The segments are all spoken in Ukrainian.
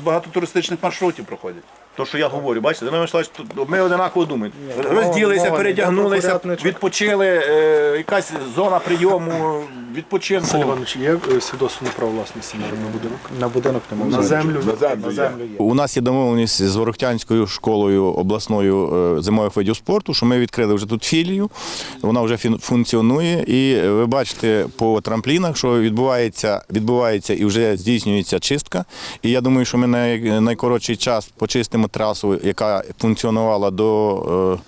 тут багато туристичних маршрутів проходять. То, що я говорю, бачите, Данило Миколаївич, ми одинаково думаємо. Розділися, передягнулися, відпочили, е, якась зона прийому, відпочинку. Василь Іванович, є е, свідоцтво на право власності на будинок? На будинок не можна. На землю? На землю є. У нас є домовленість з Ворохтянською школою обласною е, зимових видів спорту, що ми відкрили вже тут філію. Вона вже фін- функціонує. І е, ви бачите по трамплінах, що відбувається, відбувається і вже здійснюється чистка. І я думаю, що ми на найкоротший час почистимо трасу, яка функціонувала до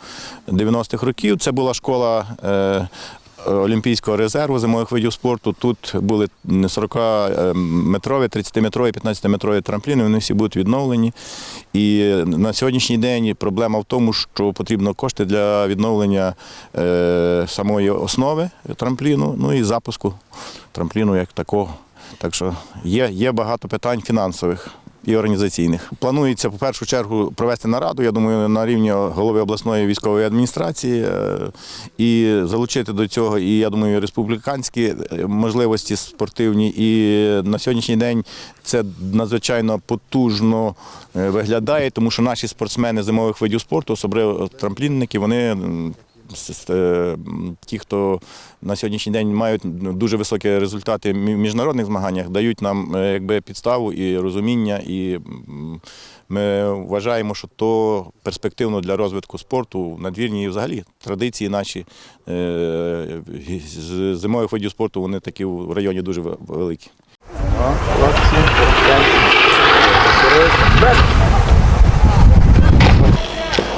е, 90-х років. Це була школа. е, Олімпійського резерву зимових видів спорту. Тут були 40-метрові, 30-метрові, 15-метрові трампліни, вони всі будуть відновлені. І на сьогоднішній день проблема в тому, що потрібно кошти для відновлення е, самої основи трампліну, ну і запуску трампліну як такого. Так що є, є багато питань фінансових. І організаційних планується в першу чергу провести нараду. Я думаю, на рівні голови обласної військової адміністрації е, і залучити до цього. І я думаю, республіканські е, можливості спортивні. І на сьогоднішній день це надзвичайно потужно е, виглядає, тому що наші спортсмени зимових видів спорту, особливо трамплінники, вони. Е, Ті, хто на сьогоднішній день мають дуже високі результати в міжнародних змаганнях, дають нам е, якби підставу і розуміння, і ми вважаємо, що то перспективно для розвитку спорту надвірні і взагалі традиції наші е, з зимових видів спорту вони такі в районі дуже великі.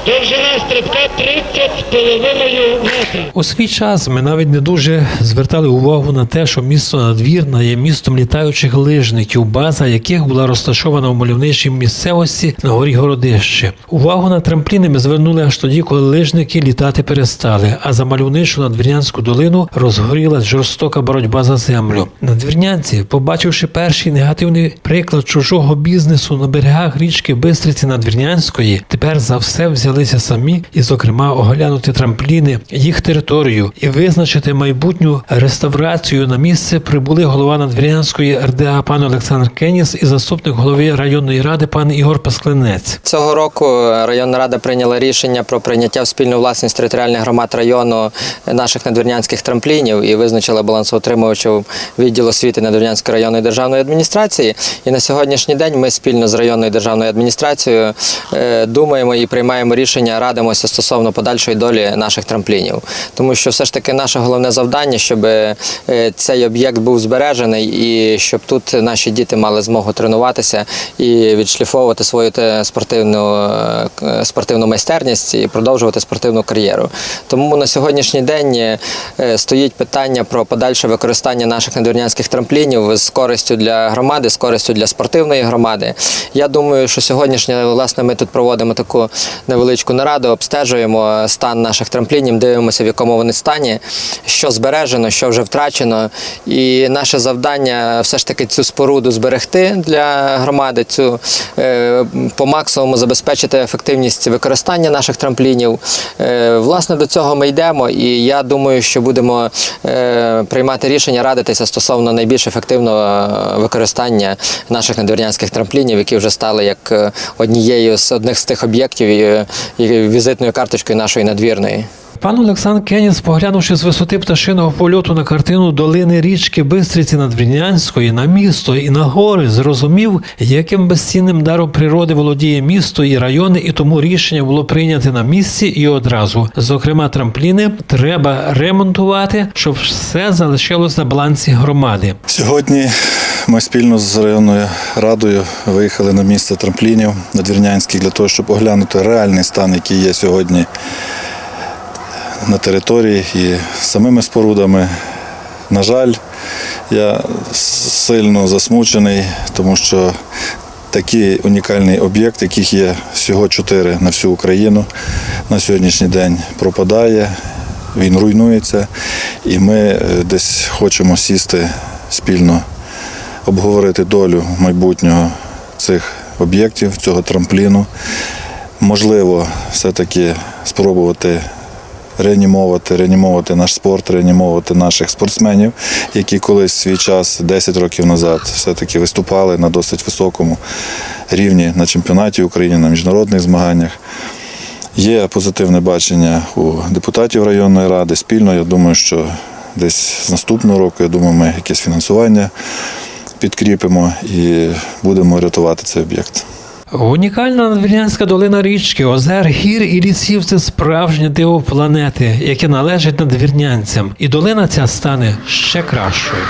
Довжина стрибка 30 з половиною метрів. У свій час ми навіть не дуже звертали увагу на те, що місто Надвірна є містом літаючих лижників, база яких була розташована в мальовничій місцевості на горі Городище. Увагу на трампліни ми звернули аж тоді, коли лижники літати перестали. А за мальовничу надвірнянську долину розгорілась жорстока боротьба за землю. Надвірнянці, побачивши перший негативний приклад чужого бізнесу на берегах річки Бистриці Надвірнянської, тепер за все взялися самі і, зокрема, оглянути трампліни, їх територію і визначити майбутню реставрацію на місце прибули голова Надвірнянської РДА пан Олександр Кеніс і заступник голови районної ради пан Ігор Пасклинець. Цього року районна рада прийняла рішення про прийняття в спільну власність територіальних громад району наших надвірнянських трамплінів і визначила балансоутримувачів відділу освіти Надвірнянської районної державної адміністрації. І на сьогоднішній день ми спільно з районною державною адміністрацією е, думаємо і приймаємо рішення, радимося стосовно подальшої долі наших трамплінів. Тому що все ж таки наше головне завдання, щоб е, цей об'єкт був збережений і щоб тут наші діти мали змогу тренуватися і відшліфовувати свою спортивну, е, спортивну майстерність і продовжувати спортивну кар'єру. Тому на сьогоднішній день е, стоїть питання про подальше використання наших надвірнянських трамплінів з користю для громади, з користю для спортивної громади. Я думаю, що сьогоднішнє власне ми тут проводимо таку невеличку нараду, обстежуємо стан наших трамплінів, дивимося, в якому вони стані, що збережено, що вже втрачено. І наше завдання все ж таки цю споруду зберегти для громади, цю е, по максимуму забезпечити ефективність використання наших трамплінів. Е, власне, до цього ми йдемо, і я думаю, що будемо е, приймати рішення, радитися стосовно найбільш ефективного використання наших надвірнянських трамплінів, які вже стали як однією з одних з тих об'єктів візитною карточкою нашої надвірної. Пан Олександр Кеніс, поглянувши з висоти пташиного польоту на картину долини річки Бистриці Надвірнянської на місто і на гори, зрозумів, яким безцінним даром природи володіє місто і райони, і тому рішення було прийняте на місці і одразу. Зокрема, трампліни треба ремонтувати, щоб все залишилось на балансі громади. Сьогодні ми спільно з районною радою виїхали на місце трамплінів надвірнянських для того, щоб оглянути реальний стан, який є сьогодні на території і самими спорудами. На жаль, я сильно засмучений, тому що такий унікальний об'єкт, яких є всього чотири на всю Україну, на сьогоднішній день пропадає, він руйнується, і ми е, десь хочемо сісти спільно, обговорити долю майбутнього цих об'єктів, цього трампліну. Можливо, все-таки спробувати реанімовувати, реанімовувати наш спорт, реанімовувати наших спортсменів, які колись в свій час, 10 років назад, все-таки виступали на досить високому рівні на чемпіонаті України, на міжнародних змаганнях. Є позитивне бачення у депутатів районної ради спільно. Я думаю, що десь з наступного року, я думаю, ми якесь фінансування підкріпимо і будемо рятувати цей об'єкт. Унікальна надвірнянська долина річки, озер, гір і лісів це справжнє диво планети, яке належить надвірнянцям. І долина ця стане ще кращою.